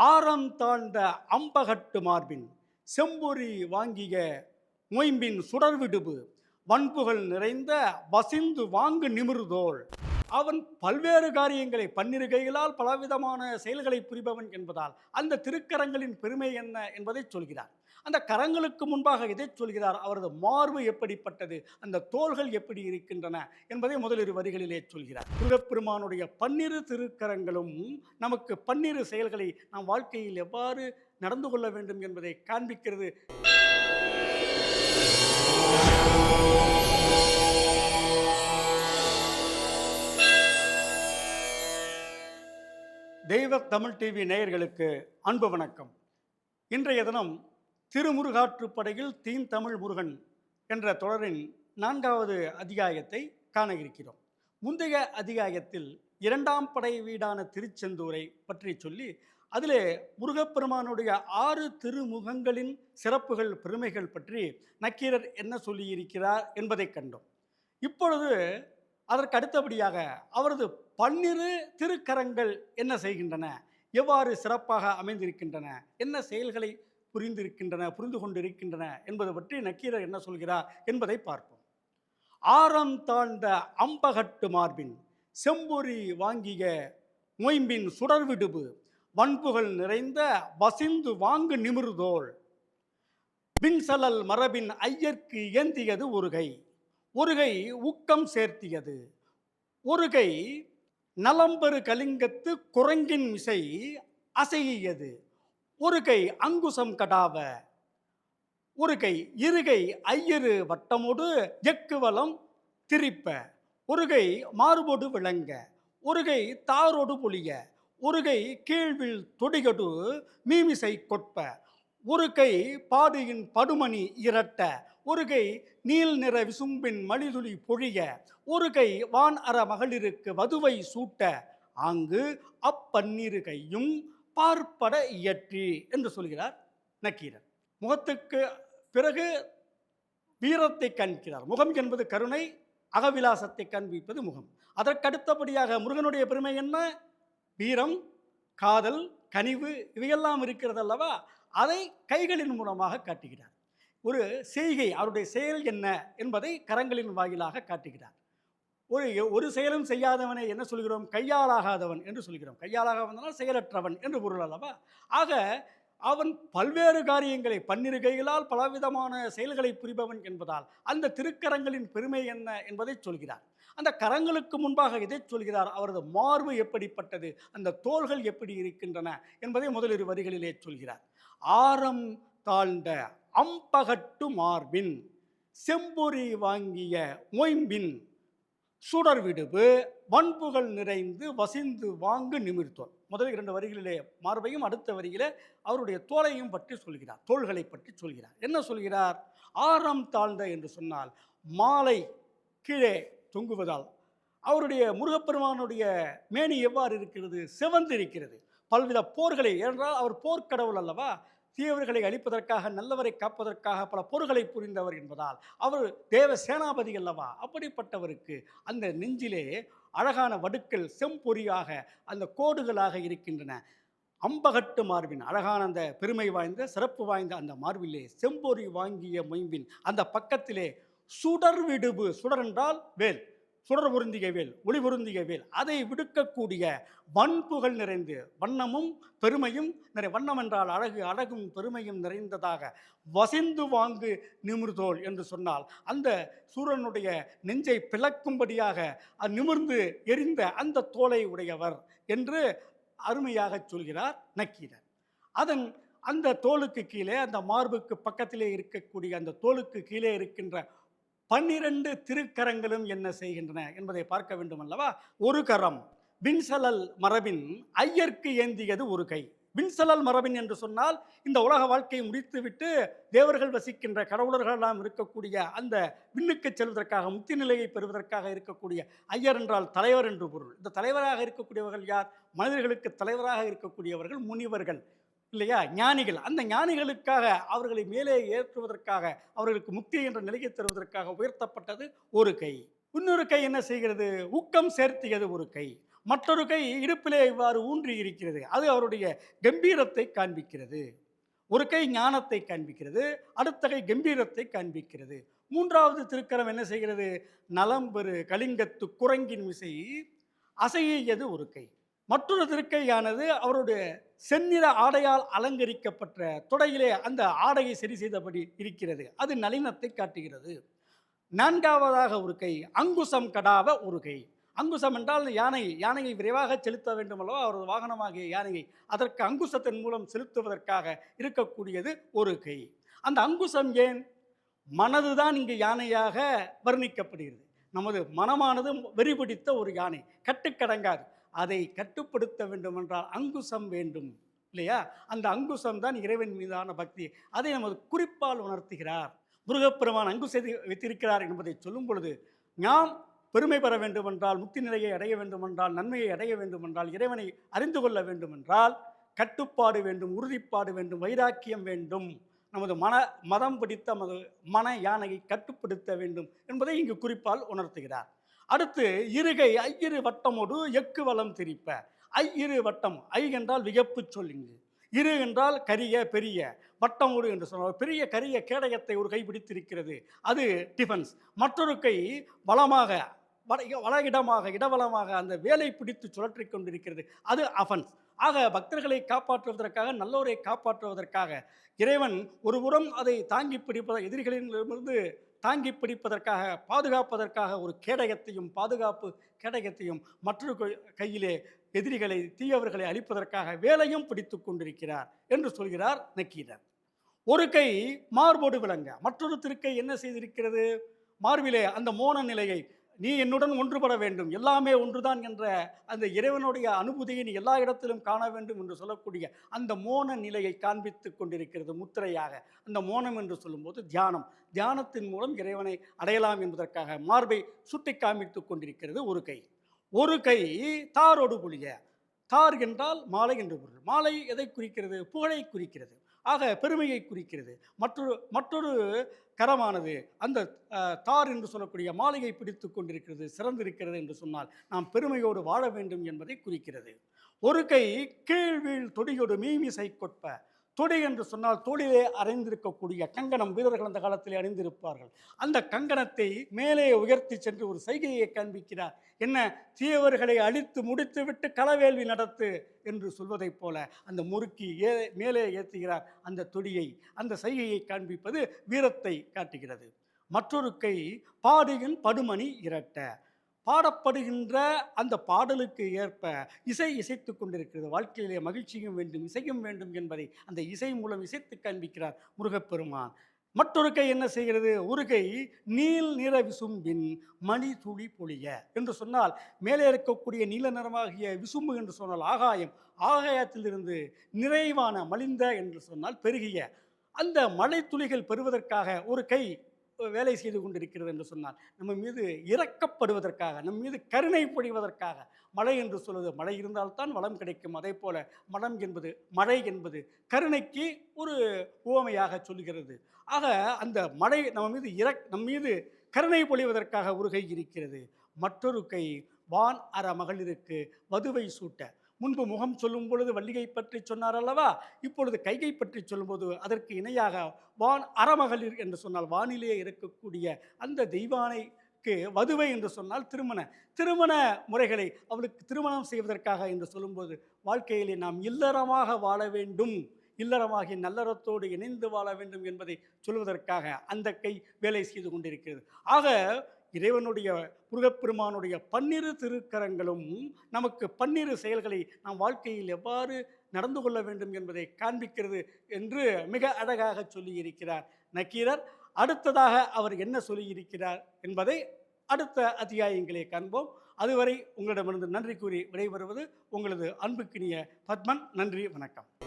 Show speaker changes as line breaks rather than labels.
ஆரம் தாழ்ந்த அம்பகட்டு மார்பின் செம்பொறி வாங்கிய மொயம்பின் சுடர்விடுபு வன்புகள் நிறைந்த வசிந்து வாங்கு நிமிர்தோள். அவன் பல்வேறு காரியங்களை பன்னிரு கைகளால் பலவிதமான செயல்களை புரிபவன் என்பதால் அந்த திருக்கரங்களின் பெருமை என்ன என்பதை சொல்கிறார். அந்த கரங்களுக்கு முன்பாக இதை சொல்கிறார்? அவரது மார்பு எப்படிப்பட்டது? அந்த தோள்கள் எப்படி இருக்கின்றன? என்பதை முதலிரு வரிகளிலே சொல்கிறார். முருகப்பெருமானுடைய பன்னிரு திருக்கரங்களும் நமக்கு பன்னிரு செயல்களை நாம் வாழ்க்கையில் எவ்வாறு நடந்து கொள்ள வேண்டும் என்பதை காண்பிக்கிறது. தெய்வ தமிழ் டிவி நேயர்களுக்கு அன்பு வணக்கம். இன்றைய தினம் திருமுருகாற்றுப்படையில் தீன் தமிழ் முருகன் என்ற தொடரின் நான்காவது அத்தியாயத்தை காண இருக்கிறோம். முந்தைய அத்தியாயத்தில் இரண்டாம் படை வீடான திருச்செந்தூரை பற்றி சொல்லி அதிலே முருகப்பெருமானுடைய ஆறு திருமுகங்களின் சிறப்புகள் பெருமைகள் பற்றி நக்கீரர் என்ன சொல்லியிருக்கிறார் என்பதை கண்டோம். இப்பொழுது அதற்கு அடுத்தபடியாக அவரது பன்னிரு திருக்கரங்கள் என்ன செய்கின்றன? எவ்வாறு சிறப்பாக அமைந்திருக்கின்றன? என்ன செயல்களை புரிந்திருக்கின்றன புரிந்து கொண்டிருக்கின்றன என்பது பற்றி நக்கீரர் என்ன சொல்கிறார் என்பதை பார்ப்போம். ஆரம் தாழ்ந்த அம்பகட்டு மார்பின் செம்பொறி வாங்கிய மொயம்பின் சுடர்விடுபு வன்புகள் நிறைந்த வசிந்து வாங்கு நிமிர்தோள். விண்சலல் மரபின் ஐயர்க்கு ஏந்தியது ஒருகை ஒருகை ஊக்கம் சேர்த்தியது. ஒருகை நலம்பெரு கலிங்கத்து குரங்கின் மிசை அசையது ஒரு கை அங்குசம் கடாவ ஒரு கை இருகை ஐயரு வட்டமோடு எக்குவலம் திரிப்ப ஒரு கை மாறுபோடு விளங்க ஒரு கை தாரோடு பொழிய ஒரு கை கீழ்வில் தொடிகடு மீமிசை கொட்ப ஒரு கை பாடியின் படுமணி இரட்ட ஒரு கை நீல் நிற விசும்பின் மணிதுளி பொழிய ஒரு கை வான் அற மகளிருக்கு வதுவை சூட்ட ஆங்கு அப்பன்னிரு கையும் பார்ப்பட இயற்றி என்று சொல்கிறார் நக்கீரர் முகத்துக்கு பிறகு வீரத்தை காண்கிறார் முகம் என்பது கருணை அகவிலாசத்தை காண்பிப்பது முகம். அதற்கடுத்தபடியாக முருகனுடைய பெருமை என்ன? வீரம் காதல் கனிவு இவையெல்லாம் இருக்கிறது அல்லவா அதை கைகளின் மூலமாக காட்டுகிறார். ஒரு செய்கை அவருடைய செயல் என்ன என்பதை கரங்களின் வாயிலாக காட்டுகிறார். ஒரு ஒரு செயலும் செய்யாதவனை என்ன சொல்கிறோம்? கையாளாகாதவன் என்று சொல்கிறோம். கையாளாகாதவனால் செயலற்றவன் என்று பொருள் அல்லவா? ஆக அவன் பல்வேறு காரியங்களை பன்னிரு கைகளால் பலவிதமான செயல்களை புரிபவன் என்பதால் அந்த திருக்கரங்களின் பெருமை என்ன என்பதை சொல்கிறார். அந்த கரங்களுக்கு முன்பாக இதை சொல்கிறார்? அவரது மார்பு எப்படிப்பட்டது? அந்த தோள்கள் எப்படி இருக்கின்றன என்பதை முதலிரு வரிகளிலே சொல்கிறார். ஆரம் தாழ்ந்த அம்பகட்டு மார்பின் செம்பொறி வாங்கிய மொயம்பின் சுடர் விடுவு வன்புகள் நிறைந்து வசிந்து வாங்கு நிமிர்த்தோர் முதல் இரண்டு வரிகளிலே மார்பையும் அடுத்த வரியிலே அவருடைய தோலையும் பற்றி சொல்கிறார் தோள்களை பற்றி சொல்கிறார். என்ன சொல்கிறார்? ஆரம் தாழ்ந்த என்று சொன்னால் மாலை கீழே தொங்குவதால் அவருடைய முருகப்பெருமானுடைய மேனி எவ்வாறு இருக்கிறது? செவந்து இருக்கிறது பல்வித போர்களை ஏனென்றால் அவர் போர்க்கடவுள் அல்லவா? தீயவர்களை அழிப்பதற்காக நல்லவரை காப்பதற்காக பல பொருள்களை புரிந்தவர் என்பதால் அவர் தேவ சேனாபதி அல்லவா? அப்படிப்பட்டவருக்கு அந்த நெஞ்சிலே அழகான வடுக்கள் செம்பொறியாக அந்த கோடுகளாக இருக்கின்றன. அம்பகட்டு மார்பின் அழகான அந்த பெருமை வாய்ந்த சிறப்பு வாய்ந்த அந்த மார்பிலே செம்பொறி வாங்கிய மொயம்பின் அந்த பக்கத்திலே சுடர் விடுபு சுடர் என்றால் வேல். சுடர் பொருந்திய வேல் ஒளி பொருந்திய வேல் அதை விடுக்கக்கூடிய வன்புகள் நிறைந்து வண்ணமும் பெருமையும் நிறை வண்ணம் என்றால் அழகு அழகும் பெருமையும் நிறைந்ததாக வசிந்து வாங்கு நிமிர்தோல் என்று சொன்னால் அந்த சூரனுடைய நெஞ்சை பிளக்கும்படியாக அது நிமிர்ந்து எரிந்த அந்த தோலை உடையவர் என்று அருமையாக சொல்கிறார் நக்கீரர் அதன் அந்த தோலுக்கு கீழே அந்த மார்புக்கு பக்கத்திலே இருக்கக்கூடிய அந்த தோலுக்கு கீழே இருக்கின்ற பன்னிரண்டு திருக்கரங்களும் என்ன செய்கின்றன என்பதை பார்க்க வேண்டும் அல்லவா ஒரு கரம். விண்சலல் மரபின் ஐயர்க்கு ஏந்தியது ஒரு கை. விண்சலல் மரபின் என்று சொன்னால் இந்த உலக வாழ்க்கையை முடித்துவிட்டு தேவர்கள் வசிக்கின்ற கடவுளர்களெல்லாம் இருக்கக்கூடிய அந்த விண்ணுக்கு செல்வதற்காக முக்தி நிலையை பெறுவதற்காக இருக்கக்கூடிய ஐயர் என்றால் தலைவர் என்று பொருள். இந்த தலைவராக இருக்கக்கூடியவர்கள் யார்? மனிதர்களுக்கு தலைவராக இருக்கக்கூடியவர்கள் முனிவர்கள். இல்லையா? ஞானிகள். அந்த ஞானிகளுக்காக அவர்களை மேலே ஏற்றுவதற்காக அவர்களுக்கு முக்தி என்ற நிலையை தருவதற்காக உயர்த்தப்பட்டது ஒரு கை. இன்னொரு கை என்ன செய்கிறது? ஊக்கம் சேர்த்தியது ஒரு கை. மற்றொரு கை இடுப்பிலே இவ்வாறு ஊன்றி இருக்கிறது. அது அவருடைய கம்பீரத்தை காண்பிக்கிறது. ஒரு கை ஞானத்தை காண்பிக்கிறது. அடுத்த கை கம்பீரத்தை காண்பிக்கிறது. மூன்றாவது திருக்கரம் என்ன செய்கிறது? நலம்பெரு கலிங்கத்து குரங்கின் விசை அசையது ஒரு கை. மற்றொரு திருக்கையானது அவருடைய செந்நிற ஆடையால் அலங்கரிக்கப்பட்ட தொடையிலே அந்த ஆடையை சரி செய்தபடி இருக்கிறது. அது நளினத்தை காட்டுகிறது. நான்காவதாக ஒரு கை அங்குசம் கடாவ ஒரு கை அங்குசம் என்றால் யானை யானையை விரைவாக செலுத்த வேண்டும் அல்லவா அவரது வாகனமாகிய யானையை அதற்கு அங்குசத்தின் மூலம் செலுத்துவதற்காக இருக்கக்கூடியது ஒரு கை. அந்த அங்குசம் ஏன்? மனதுதான் இங்கு யானையாக வர்ணிக்கப்படுகிறது. நமது மனமானது வெறிபிடித்த ஒரு யானை. கட்டுக்கடங்காது. அதை கட்டுப்படுத்த வேண்டும் என்றால் அங்குசம் வேண்டும் இல்லையா? அந்த அங்குசம் தான் இறைவன் மீதான பக்தி. அதை நமது குறிப்பால் உணர்த்துகிறார். முருகப்பெருமான் அங்குசத்தை வைத்திருக்கிறார் என்பதை சொல்லும் பொழுது நாம் பெருமை பெற வேண்டுமென்றால் முக்தி நிலையை அடைய வேண்டுமென்றால் நன்மையை அடைய வேண்டுமென்றால் இறைவனை அறிந்து கொள்ள வேண்டுமென்றால் கட்டுப்பாடு வேண்டும் உறுதிப்பாடு வேண்டும் வைராக்கியம் வேண்டும். நமது மன மதம் பிடித்த நமது மன யானையை கட்டுப்படுத்த வேண்டும் என்பதை இங்கு குறிப்பால் உணர்த்துகிறார். அடுத்து இருகை ஐயிரு வட்டமோடு எக்கு வளம் திரிப்ப. ஐ இரு வட்டம் ஐ என்றால் வியப்பு சொல்லிங்கு இரு என்றால் கரிய பெரிய. வட்டமோடு என்று சொன்னால் பெரிய கரிய கேடயத்தை ஒரு கை பிடித்திருக்கிறது. அது டிஃபன்ஸ். மற்றொரு கை வளமாக வட வள இடமாக இடவளமாக அந்த வேலை பிடித்து சுழற்றி கொண்டிருக்கிறது. அது அஃபன்ஸ். ஆக பக்தர்களை காப்பாற்றுவதற்காக நல்லோரை காப்பாற்றுவதற்காக இறைவன் ஒரு புறம் அதை தாங்கி பிடிப்பத எதிரிகளிலிருந்து தாங்கி பிடிப்பதற்காக பாதுகாப்பதற்காக ஒரு கேடயத்தையும் பாதுகாப்பு கேடயத்தையும் மற்றொரு கையிலே எதிரிகளை தீயவர்களை அழிப்பதற்காக வேலையும் பிடித்து கொண்டிருக்கிறார் என்று சொல்கிறார் நக்கீரர் ஒரு கை மார்போடு விளங்க மற்றொரு திருக்கை என்ன செய்திருக்கிறது? மார்பிலே அந்த மோன நிலையை நீ என்னுடன் ஒன்றுபட வேண்டும். எல்லாமே ஒன்றுதான் என்ற அந்த இறைவனுடைய அனுபூதியை நீ எல்லா இடத்திலும் காண வேண்டும் என்று சொல்லக்கூடிய அந்த மோன நிலையை காண்பித்து கொண்டிருக்கிறது முத்திரையாக. அந்த மோனம் என்று சொல்லும்போது தியானம். தியானத்தின் மூலம் இறைவனை அடையலாம் என்பதற்காக மார்பை சுட்டி காண்பித்து கொண்டிருக்கிறது ஒரு கை. ஒரு கை தாரோடு புளிய தார் என்றால் மாலை என்று பொருள். மாலை எதை குறிக்கிறது? புகழை குறிக்கிறது. ஆக பெருமையை குறிக்கிறது. மற்றொரு மற்றொரு கரமானது அந்த தார் என்று சொல்லக்கூடிய மாலையை பிடித்து கொண்டிருக்கிறது சிறந்திருக்கிறது என்று சொன்னால் நாம் பெருமையோடு வாழ வேண்டும் என்பதை குறிக்கிறது. ஒரு கை கீழ்வீழ் தொடியோடு மீமிசை கொட்ப தொடி என்று சொன்னால் தோளிலே அறைந்திருக்கக்கூடிய கங்கணம். வீரர்கள் அந்த காலத்தில் அணிந்திருப்பார்கள். அந்த கங்கணத்தை மேலே உயர்த்தி சென்று ஒரு சைகையை காண்பிக்கிறார். என்ன? தீயவர்களை அழித்து முடித்துவிட்டு களவேள்வி நடத்து என்று சொல்வதைப் போல அந்த முறுக்கி ஏ மேலே ஏற்றுகிறார் அந்த தொடியை. அந்த சைகையை காண்பிப்பது வீரத்தை காட்டுகிறது. மற்றொரு கை பாடியின் படுமணி இரட்ட. பாடப்படுகின்ற அந்த பாடலுக்கு ஏற்ப இசை இசைத்து கொண்டிருக்கிறது. வாழ்க்கையிலே மகிழ்ச்சியும் வேண்டும் இசையும் வேண்டும் என்பதை அந்த இசை மூலம் இசைத்து காண்பிக்கிறார் முருகப்பெருமான். மற்றொரு கை என்ன செய்கிறது? ஒரு கை நீல் நிற விசும்பின் மணி துளி பொழிய என்று சொன்னால் மேலே இருக்கக்கூடிய நீல நிறமாகிய விசும்பு என்று சொன்னால் ஆகாயம். ஆகாயத்திலிருந்து நிறைவான மலிந்த என்று சொன்னால் பெருகிய. அந்த மழை துளிகள் பெறுவதற்காக ஒரு கை வேலை செய்து கொண்டிருக்கிறது என்று சொன்னால் நம்ம மீது இறக்கப்படுவதற்காக நம் மீது கருணை பொழிவதற்காக மழை என்று சொல்வது. மழை இருந்தால்தான் வளம் கிடைக்கும். அதே போல மலம் என்பது மழை என்பது கருணைக்கு ஒரு உவமையாக சொல்கிறது ஆக அந்த மழை நம்ம மீது இறக் நம் மீது கருணை பொழிவதற்காக ஒரு கை இருக்கிறது. மற்றொரு கை வான் அற மகளிருக்கு வதுவை சூட்ட முன்பு முகம் சொல்லும் பொழுது வள்ளிகை பற்றி சொன்னார் அல்லவா? இப்பொழுது கைகை பற்றி சொல்லும்போது அதற்கு இணையாக வான் அறமகளிர் என்று சொன்னால் வானிலே இருக்கக்கூடிய அந்த தெய்வானைக்கு வதுவை என்று சொன்னால் திருமண திருமண முறைகளை அவளுக்கு திருமணம் செய்வதற்காக என்று சொல்லும்போது வாழ்க்கையிலே நாம் இல்லறமாக வாழ வேண்டும். இல்லறமாகி நல்லறத்தோடு இணைந்து வாழ வேண்டும் என்பதை சொல்வதற்காக அந்த கை வேலை செய்து கொண்டிருக்கிறது. ஆக இறைவனுடைய முருகப்பெருமானுடைய பன்னிரு திருக்கரங்களும் நமக்கு பன்னிரு செயல்களை நாம் வாழ்க்கையில் எவ்வாறு நடந்து கொள்ள வேண்டும் என்பதை காண்பிக்கிறது என்று மிக அழகாக சொல்லியிருக்கிறார் நக்கீரர். அடுத்ததாக அவர் என்ன சொல்லியிருக்கிறார் என்பதை அடுத்த அத்தியாயங்களை காண்போம். அதுவரை உங்களிடமிருந்து நன்றி கூறி விடைபெறுவது உங்களது அன்புக்கினிய பத்மன். நன்றி வணக்கம்.